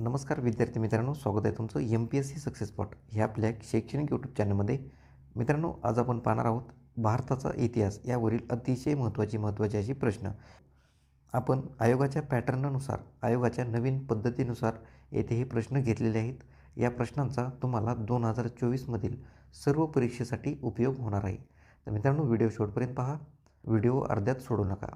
नमस्कार विद्यार्थी मित्रांनो स्वागत आहे तुमचं M P S C success pot ह्या आपल्या शैक्षणिक यूट्यूब चॅनलमध्ये मित्रांनो आज आपण पाहणार आहोत भारताचा इतिहास यावरील अतिशय महत्त्वाची महत्त्वाचे असे प्रश्न. आपण आयोगाच्या पॅटर्ननुसार आयोगाच्या नवीन पद्धतीनुसार येथे हे प्रश्न घेतलेले आहेत. या प्रश्नांचा तुम्हाला दोन हजार चोवीसमधील सर्व परीक्षेसाठी उपयोग होणार आहे. तर मित्रांनो व्हिडिओ शेवटपर्यंत पहा. व्हिडिओ अर्ध्यात सोडू नका.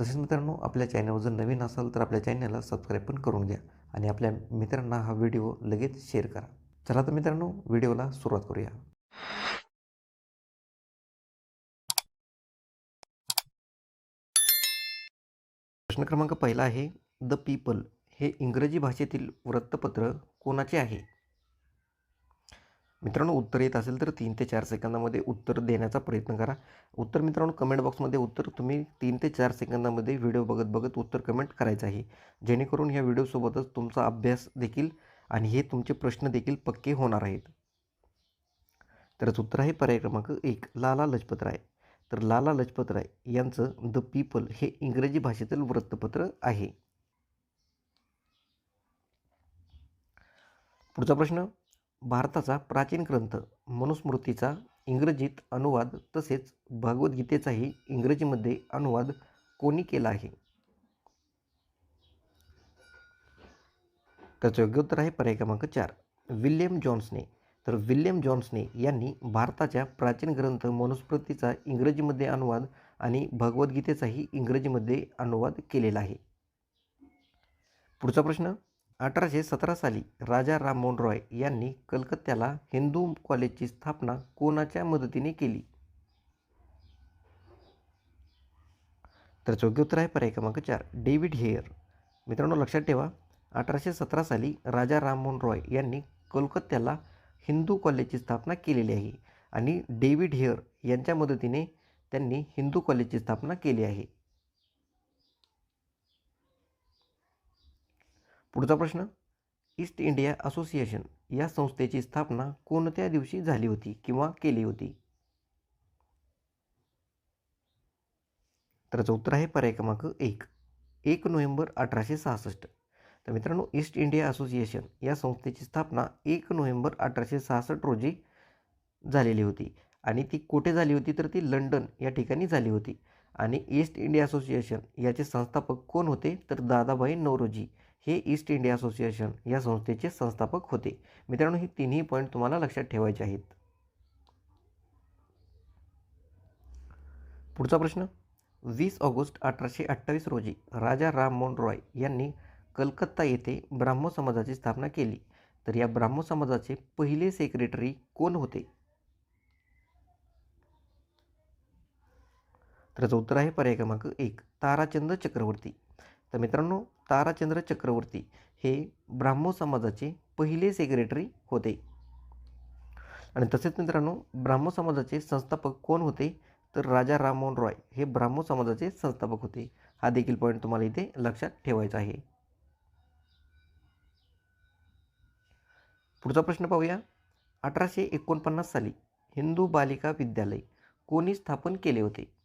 तसेच मित्रांनो आपल्या चॅनलवर जर नवीन असाल तर आपल्या चॅनलला सबस्क्राईब पण करून घ्या. आणि आपल्या मित्रांना हा व्हिडिओ लगेच शेअर करा. चला तर मित्रांनो व्हिडिओला सुरुवात करूया. प्रश्न क्रमांक पहिला आहे द पीपल हे इंग्रजी भाषेतील वृत्तपत्र कोणाचे आहे? मित्रांनो उत्तर येत असेल तर तीन ते चार सेकंदामध्ये उत्तर देण्याचा प्रयत्न करा. उत्तर मित्रांनो कमेंट बॉक्समध्ये उत्तर तुम्ही तीन ते चार सेकंदामध्ये व्हिडिओ बघत बघत उत्तर कमेंट करायचं आहे. जेणेकरून ह्या व्हिडिओसोबतच तुमचा अभ्यास देखील आणि हे तुमचे प्रश्न देखील पक्के होणार आहेत. तरच उत्तर आहे पर्याय क्रमांक एक लाला लजपत राय तर लाला लजपत राय यांचं द पीपल हे इंग्रजी भाषेतील वृत्तपत्र आहे. पुढचा प्रश्न भारताचा प्राचीन ग्रंथ मनुस्मृतीचा इंग्रजीत अनुवाद तसेच भगवद्गीतेचाही इंग्रजीमध्ये अनुवाद कोणी केला आहे? त्याचं योग्य उत्तर आहे पर्याय क्रमांक चार. विल्यम जॉन्सने. तर विल्यम जॉन्सने यांनी भारताच्या प्राचीन ग्रंथ मनुस्मृतीचा इंग्रजीमध्ये अनुवाद आणि भगवद्गीतेचाही इंग्रजीमध्ये अनुवाद केलेला आहे. पुढचा प्रश्न अठराशे सतरा साली राजा राममोहन रॉय यांनी कलकत्त्याला हिंदू कॉलेजची स्थापना कोणाच्या मदतीने केली? तर योग्य उत्तर आहे पर्याय क्रमांक चार डेव्हिड हेयर मित्रांनो लक्षात ठेवा अठराशे सतरा साली राजा राममोहन रॉय यांनी कोलकात्याला हिंदू कॉलेजची स्थापना केलेली आहे आणि डेव्हिड हेयर यांच्या मदतीने त्यांनी हिंदू कॉलेजची स्थापना केली आहे. पुढचा प्रश्न ईस्ट इंडिया असोसिएशन या संस्थेची स्थापना कोणत्या दिवशी झाली होती किंवा केली होती? तर उत्तर आहे पर्याय क्रमांक एक एक नोव्हेंबर अठराशे सहासष्ट. तर मित्रांनो ईस्ट इंडिया असोसिएशन या संस्थेची स्थापना एक नोव्हेंबर अठराशे सहासष्ट रोजी झालेली होती आणि ती कुठे झाली होती? तर ती लंडन या ठिकाणी झाली होती. आणि ईस्ट इंडिया असोसिएशन याचे संस्थापक कोण होते? तर दादाभाई नवरोजी हे ईस्ट इंडिया असोसिएशन या संस्थेचे संस्थापक होते. मित्रांनो हे तिन्ही पॉईंट तुम्हाला लक्षात ठेवायचे आहेत. पुढचा प्रश्न. वीस ऑगस्ट अठराशे अठ्ठावीस रोजी राजा राममोहन रॉय यांनी कलकत्ता येथे ब्राह्मो समाजाची स्थापना केली. तर या ब्राह्मो समाजाचे पहिले सेक्रेटरी कोण होते? तर उत्तर आहे पर्याय क्रमांक एक ताराचंद चक्रवर्ती. तर मित्रांनो ताराचंद्र चक्रवर्ती हे ब्राह्मो समाजाचे पहिले सेक्रेटरी होते. आणि तसेच मित्रांनो ब्राह्मो समाजाचे संस्थापक कोण होते? तर राजा राममोहन रॉय हे ब्राह्मो समाजाचे संस्थापक होते. हा देखील पॉईंट तुम्हाला इथे लक्षात ठेवायचा आहे. पुढचा प्रश्न पाहूया. अठराशे एकोणपन्नास साली हिंदू बालिका विद्यालय कोणी स्थापन केले होते?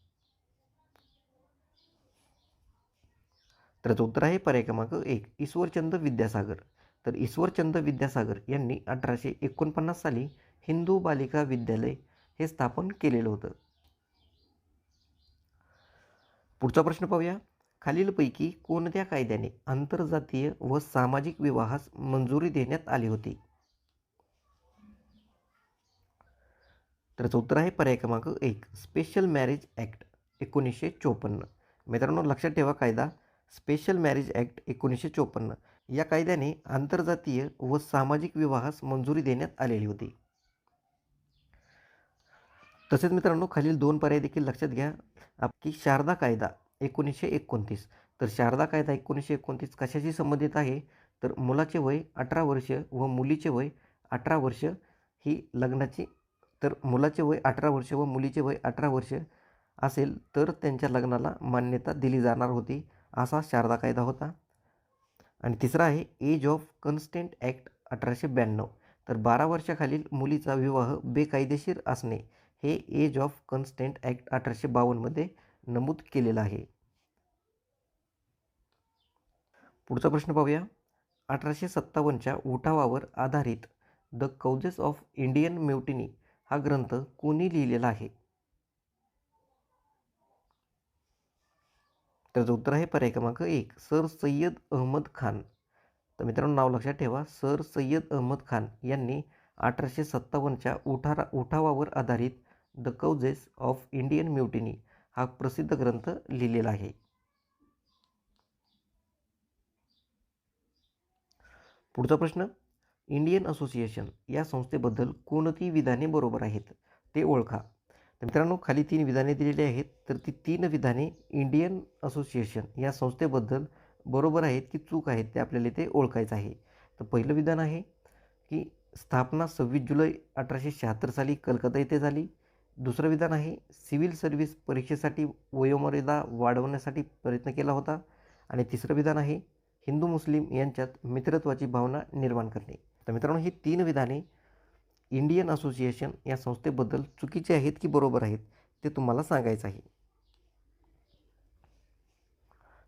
त्याचं उत्तर आहे पर्याय क्रमांक एक ईश्वरचंद विद्यासागर. तर ईश्वरचंद विद्यासागर यांनी अठराशे एकोणपन्नास साली हिंदू बालिका विद्यालय हे स्थापन केलेलं होतं. पुढचा प्रश्न पाहूया. खालीलपैकी कोणत्या कायद्याने आंतरजातीय व सामाजिक विवाहास मंजुरी देण्यात आली होती? त्याचं उत्तर आहे पर्याय क्रमांक एक स्पेशल मॅरेज ॲक्ट एकोणीसशे चोपन्न. मित्रांनो लक्षात ठेवा कायदा. स्पेशल मॅरेज ॲक्ट एकोणीसशे चोपन्न या कायद्याने आंतरजातीय व सामाजिक विवाहास मंजुरी देण्यात आलेली होती. तसेच मित्रांनो खालील दोन पर्याय देखील लक्षात घ्या. की शारदा कायदा एकोणीसशे एकोणतीस. तर शारदा कायदा एकोणीसशे एकोणतीस कशाशी संबंधित आहे? तर मुलाचे वय अठरा वर्ष व मुलीचे वय अठरा वर्ष ही लग्नाची तर मुलाचे वय अठरा वर्ष व मुलीचे वय अठरा वर्ष असेल तर त्यांच्या लग्नाला मान्यता दिली जाणार होती. असा शारदा कायदा होता. आणि तिसरा आहे एज ऑफ कन्स्टेंट ॲक्ट अठराशे ब्याण्णव. तर बारा वर्षाखालील मुलीचा विवाह बेकायदेशीर असणे हे एज ऑफ कन्स्टेंट ॲक्ट अठराशे बावन्नमध्ये नमूद केलेलं आहे. पुढचा प्रश्न पाहूया. अठराशे सत्तावन्नच्या उठावावर आधारित the causes of Indian mutiny हा ग्रंथ कोणी लिहिलेला आहे? त्याचं उत्तर आहे पर्याय क्रमांक एक सर सय्यद अहमद खान. तर मित्रांनो नाव लक्षात ठेवा. सर सय्यद अहमद खान यांनी अठराशे सत्तावन्नच्या उठारा उठावावर आधारित the causes of Indian mutiny हा प्रसिद्ध ग्रंथ लिहिलेला आहे. पुढचा प्रश्न इंडियन असोसिएशन या संस्थेबद्दल कोणती विधाने बरोबर आहेत? ते ओळखा. तर मित्रांनो खाली तीन विधाने दिलेली आहेत. तर ती तीन विधाने इंडियन असोसिएशन या संस्थेबद्दल बरोबर आहेत की चूक आहेत ते आपल्याला इथे ओळखायचं आहे. तर पहिलं विधान आहे की स्थापना सव्वीस जुलै अठराशे शहात्तर साली कलकत्ता येथे झाली. दुसरं विधान आहे सिव्हिल सर्व्हिस परीक्षेसाठी वयोमर्यादा वाढवण्यासाठी प्रयत्न केला होता. आणि तिसरं विधान आहे हिंदू मुस्लिम यांच्यात मित्रत्वाची भावना निर्माण करणे. तर मित्रांनो ही तीन विधाने इंडियन असोसिएशन या संस्थेबद्दल चुकीचे आहेत की बरोबर आहेत ते तुम्हाला सांगायचं आहे.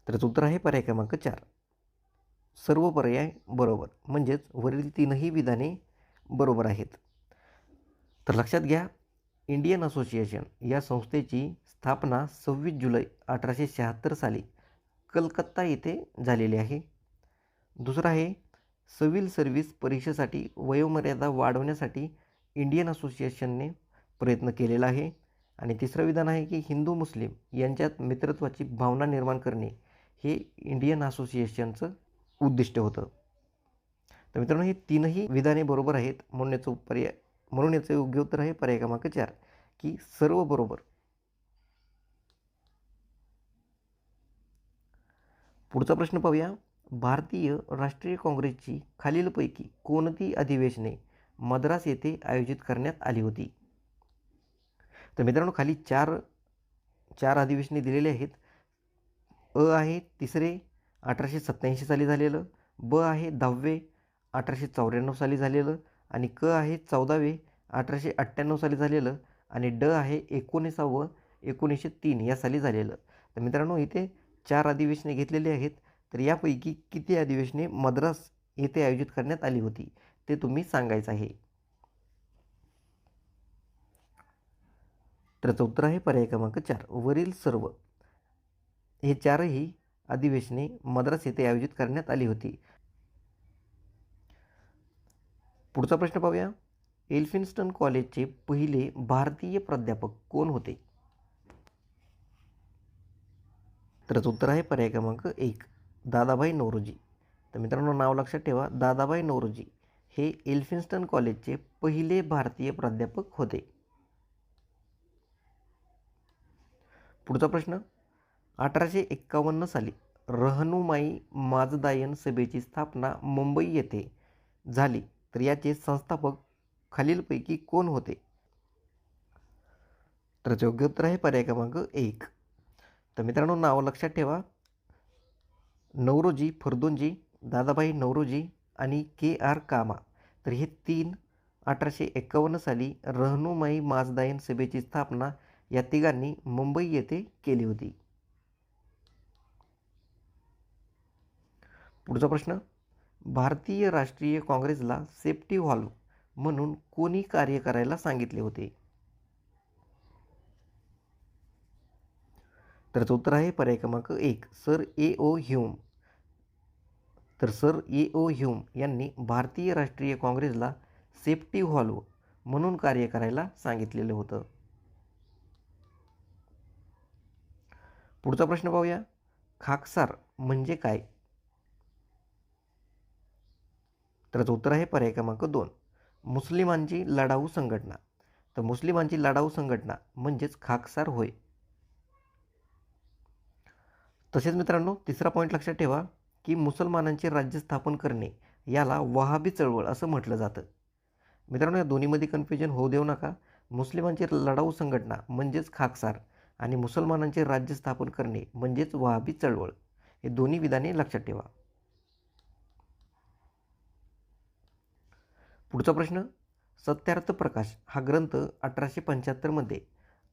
तर उत्तर आहे पर्याय क्रमांक चार. सर्व पर्याय बरोबर म्हणजेच वरील तीनही विधाने बरोबर आहेत. तर लक्षात घ्या इंडियन असोसिएशन या संस्थेची स्थापना सव्वीस जुलै अठराशे शहात्तर साली कलकत्ता येथे झालेली आहे. दुसरं आहे सिव्हिल सर्व्हिस परीक्षेसाठी वयोमर्यादा वाढवण्यासाठी इंडियन असोसिएशनने प्रयत्न केलेला आहे. आणि तिसरं विधान आहे की हिंदू मुस्लिम यांच्यात मित्रत्वाची भावना निर्माण करणे हे इंडियन असोसिएशनचं उद्दिष्ट होतं. तर मित्रांनो हे तीनही विधाने बरोबर आहेत. म्हणून याचं पर्याय म्हणून याचं योग्य उत्तर आहे पर्याय क्रमांक चार की सर्व बरोबर. पुढचा प्रश्न पाहूया. भारतीय राष्ट्रीय काँग्रेसची खालीलपैकी कोणती अधिवेशने मद्रास येथे आयोजित करण्यात आली होती? तर मित्रांनो खाली चार चार अधिवेशने दिलेले आहेत. अ आहे तिसरे अठराशे सत्त्याऐंशी साली झालेलं ब आहे दहावे अठराशे चौऱ्याण्णव साली झालेलं आणि क आहे चौदावे अठराशे अठ्ठ्याण्णव साली झालेलं आणि ड आहे एकोणीसावं एकोणीसशे तीन या साली झालेलं. तर मित्रांनो इथे चार अधिवेशने घेतलेली आहेत. तर यापैकी किती अधिवेशने मद्रास येथे आयोजित करण्यात आली होती ते तुम्ही सांगायचं आहे. तर उत्तर आहे पर्याय क्रमांक चार वरील सर्व. हे चारही अधिवेशने मद्रास येथे आयोजित करण्यात आली होती. पुढचा प्रश्न पाहूया. एल्फिन्स्टन कॉलेजचे पहिले भारतीय प्राध्यापक कोण होते? तर उत्तर आहे पर्याय क्रमांक एक. दादाभाई नौरोजी. तर मित्रांनो नाव लक्षात ठेवा दादाभाई नौरोजी हे एल्फिन्स्टन कॉलेजचे पहिले भारतीय प्राध्यापक होते. पुढचा प्रश्न अठराशे एक्कावन्न साली रहनुमाई माजदायन सभेची स्थापना मुंबई येथे झाली. तर याचे संस्थापक खालीलपैकी कोण होते? तर योग्य उत्तर आहे पर्याय क्रमांक एक. तर मित्रांनो नाव लक्षात ठेवा नवरोजी फर्दोंजी दादाबाई नवरोजी आणि के आर कामा. तर हे तीन अठराशे एक्कावन्न साली रहनुमाई माजदायन सभेची स्थापना या तिघांनी मुंबई येथे केली होती. पुढचा प्रश्न भारतीय राष्ट्रीय काँग्रेसला सेफ्टी व्हॉल्व म्हणून कोणी कार्य करायला सांगितले होते? तर उत्तर आहे पर्याय क्रमांक एक सर ए ओ ह्यूम. तर सर ए ओ ह्यूम यांनी भारतीय राष्ट्रीय काँग्रेसला सेफ्टी व्हॉल्व म्हणून कार्य करायला सांगितलेलं होतं. पुढचा प्रश्न पाहूया. खाकसार म्हणजे काय? तर उत्तर आहे पर्याय क्रमांक दोन मुस्लिमांची लढाऊ संघटना. तर मुस्लिमांची लढाऊ संघटना म्हणजेच खाकसार होय. तसेच मित्रांनो तिसरा पॉईंट लक्षात ठेवा की मुसलमानांचे राज्य स्थापन करणे याला वहाबी चळवळ असं म्हटलं जातं. मित्रांनो या दोन्हीमध्ये कन्फ्युजन होऊ देऊ नका. मुस्लिमांची लढाऊ संघटना म्हणजेच खाकसार आणि मुसलमानांचे राज्य स्थापन करणे म्हणजेच वहाबी चळवळ. हे दोन्ही विधाने लक्षात ठेवा. पुढचा प्रश्न सत्यार्थ प्रकाश हा ग्रंथ अठराशे पंच्याहत्तरमध्ये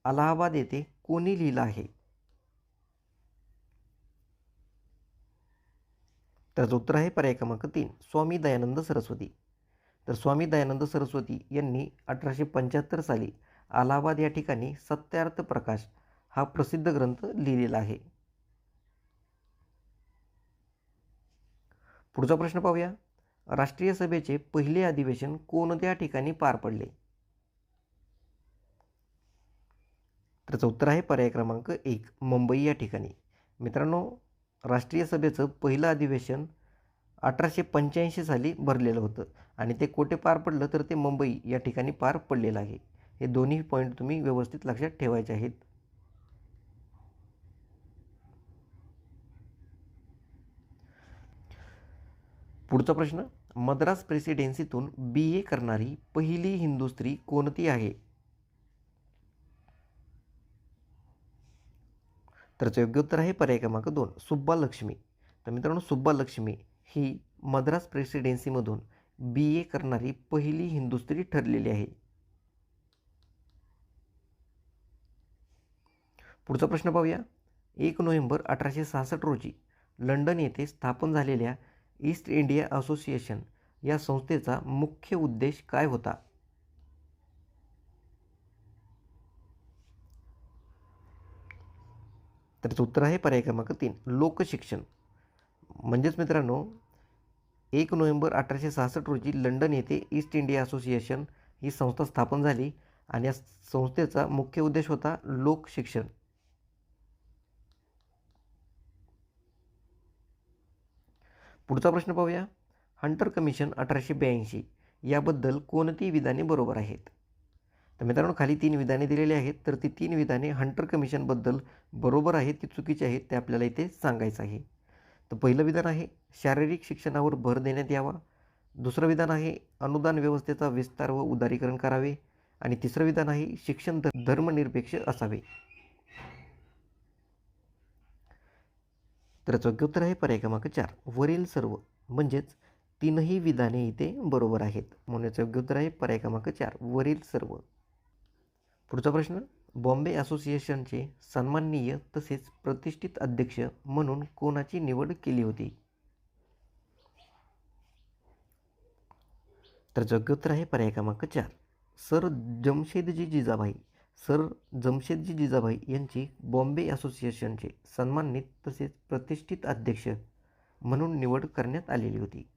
अलाहाबाद येथे कोणी लिहिला आहे? तर उत्तर आहे पर्याय क्रमांक तीन स्वामी दयानंद सरस्वती. तर स्वामी दयानंद सरस्वती यांनी अठराशे पंच्याहत्तर साली अलाहाबाद या ठिकाणी सत्यार्थ प्रकाश हा प्रसिद्ध ग्रंथ लिहिलेला आहे. पुढचा प्रश्न पाहूया. राष्ट्रीय सभेचे पहिले अधिवेशन कोणत्या ठिकाणी पार पडले? तर उत्तर आहे पर्याय क्रमांक एक मुंबई या ठिकाणी. मित्रांनो राष्ट्रीय सभेचं पहिलं अधिवेशन अठराशे पंच्याऐंशी साली भरलेलं होतं. आणि ते कुठे पार पडलं तर ते मुंबई या ठिकाणी पार पडलेलं आहे. हे दोन्ही पॉईंट तुम्ही व्यवस्थित लक्षात ठेवायचे आहेत. पुढचा प्रश्न मद्रास प्रेसिडेन्सीतून बी ए करणारी पहिली हिंदू स्त्री कोणती आहे? तर योग्य उत्तर आहे पर्याय क्रमांक दोन सुब्बा लक्ष्मी तर मित्रांनो सुब्बा लक्ष्मी ही मद्रास प्रेसिडेन्सीमधून बी ए करणारी पहिली हिंदू स्त्री ठरलेली आहे. पुढचा प्रश्न पाहूया. एक नोव्हेंबर अठराशे सहासष्ट रोजी लंडन येथे स्थापन झालेल्या ईस्ट इंडिया असोसिएशन या संस्थेचा मुख्य उद्देश काय होता? त्याचं उत्तर आहे पर्याय क्रमांक तीन लोकशिक्षण. म्हणजेच मित्रांनो एक नोव्हेंबर अठराशे सहासष्ट रोजी लंडन येथे ईस्ट इंडिया असोसिएशन ही संस्था स्थापन झाली आणि या संस्थेचा मुख्य उद्देश होता लोकशिक्षण. पुढचा प्रश्न पाहूया. हंटर कमिशन अठराशे ब्याऐंशी याबद्दल कोणती विधाने बरोबर आहेत? तर मित्रांनो खाली तीन विधाने दिलेली आहेत. तर ती तीन विधाने हंटर कमिशनबद्दल बरोबर आहेत की चुकीचे आहेत ते आपल्याला इथे सांगायचं आहे. तर पहिलं विधान आहे शारीरिक शिक्षणावर भर देण्यात यावा. दुसरं विधान आहे अनुदान व्यवस्थेचा विस्तार व उदारीकरण करावे. आणि तिसरं विधान आहे शिक्षण धर्मनिरपेक्ष असावे. तर योग्य उत्तर आहे पर्याय क्रमांक चार. वरील सर्व म्हणजेच तीनही विधाने इथे बरोबर आहेत. म्हणून योग्य उत्तर आहे पर्याय क्रमांक चार. वरील सर्व. पुढचा प्रश्न बॉम्बे असोसिएशनचे सन्माननीय तसेच प्रतिष्ठित अध्यक्ष म्हणून कोणाची निवड केली होती? तर योग्य आहे पर्याय क्रमांक चार. सर जमशेदजी जिजाबाई सर जमशेदजी जिजाबाई यांची बॉम्बे असोसिएशनचे सन्मानित तसेच प्रतिष्ठित अध्यक्ष म्हणून निवड करण्यात आलेली होती.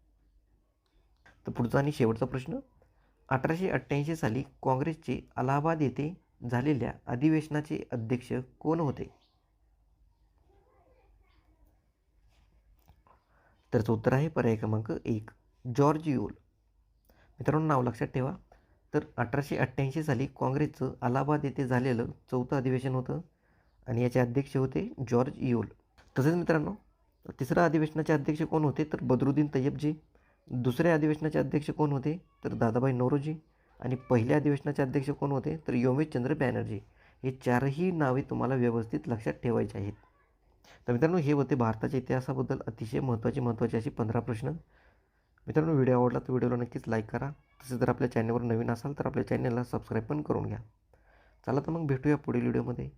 तर पुढचा आणि शेवटचा प्रश्न अठराशे अठ्ठ्याऐंशी साली काँग्रेसचे अलाहाबाद येथे झालेल्या अधिवेशनाचे अध्यक्ष कोण होते? तर उत्तर आहे पर्याय क्रमांक एक जॉर्ज युल. मित्रांनो नाव लक्षात ठेवा. तर अठराशे अठ्ठ्याऐंशी साली काँग्रेसचं अलाहाबाद येथे झालेलं चौथं अधिवेशन होतं आणि याचे अध्यक्ष होते जॉर्ज युल. तसेच मित्रांनो तिसऱ्या अधिवेशनाचे अध्यक्ष कोण होते? तर बदरुद्दीन तय्यबजी दुसऱ्या अधिवेशनाचे अध्यक्ष कोण होते? तर दादाभाई नौरोजी. आणि पहिल्या अधिवेशनाचे अध्यक्ष कोण होते? तर योमेशचंद्र बॅनर्जी. हे चारही नावे तुम्हाला व्यवस्थित लक्षात ठेवायचे आहेत. तर मित्रांनो हे होते भारताच्या इतिहासाबद्दल अतिशय महत्त्वाचे महत्त्वाचे असे पंधरा प्रश्न. मित्रांनो व्हिडिओ आवडला तर व्हिडिओला नक्कीच लाईक करा. तसेच जर आपल्या चॅनलवर नवीन असाल तर आपल्या चॅनलला सबस्क्राईब पण करून घ्या. चला तर मग भेटूया पुढील व्हिडिओमध्ये.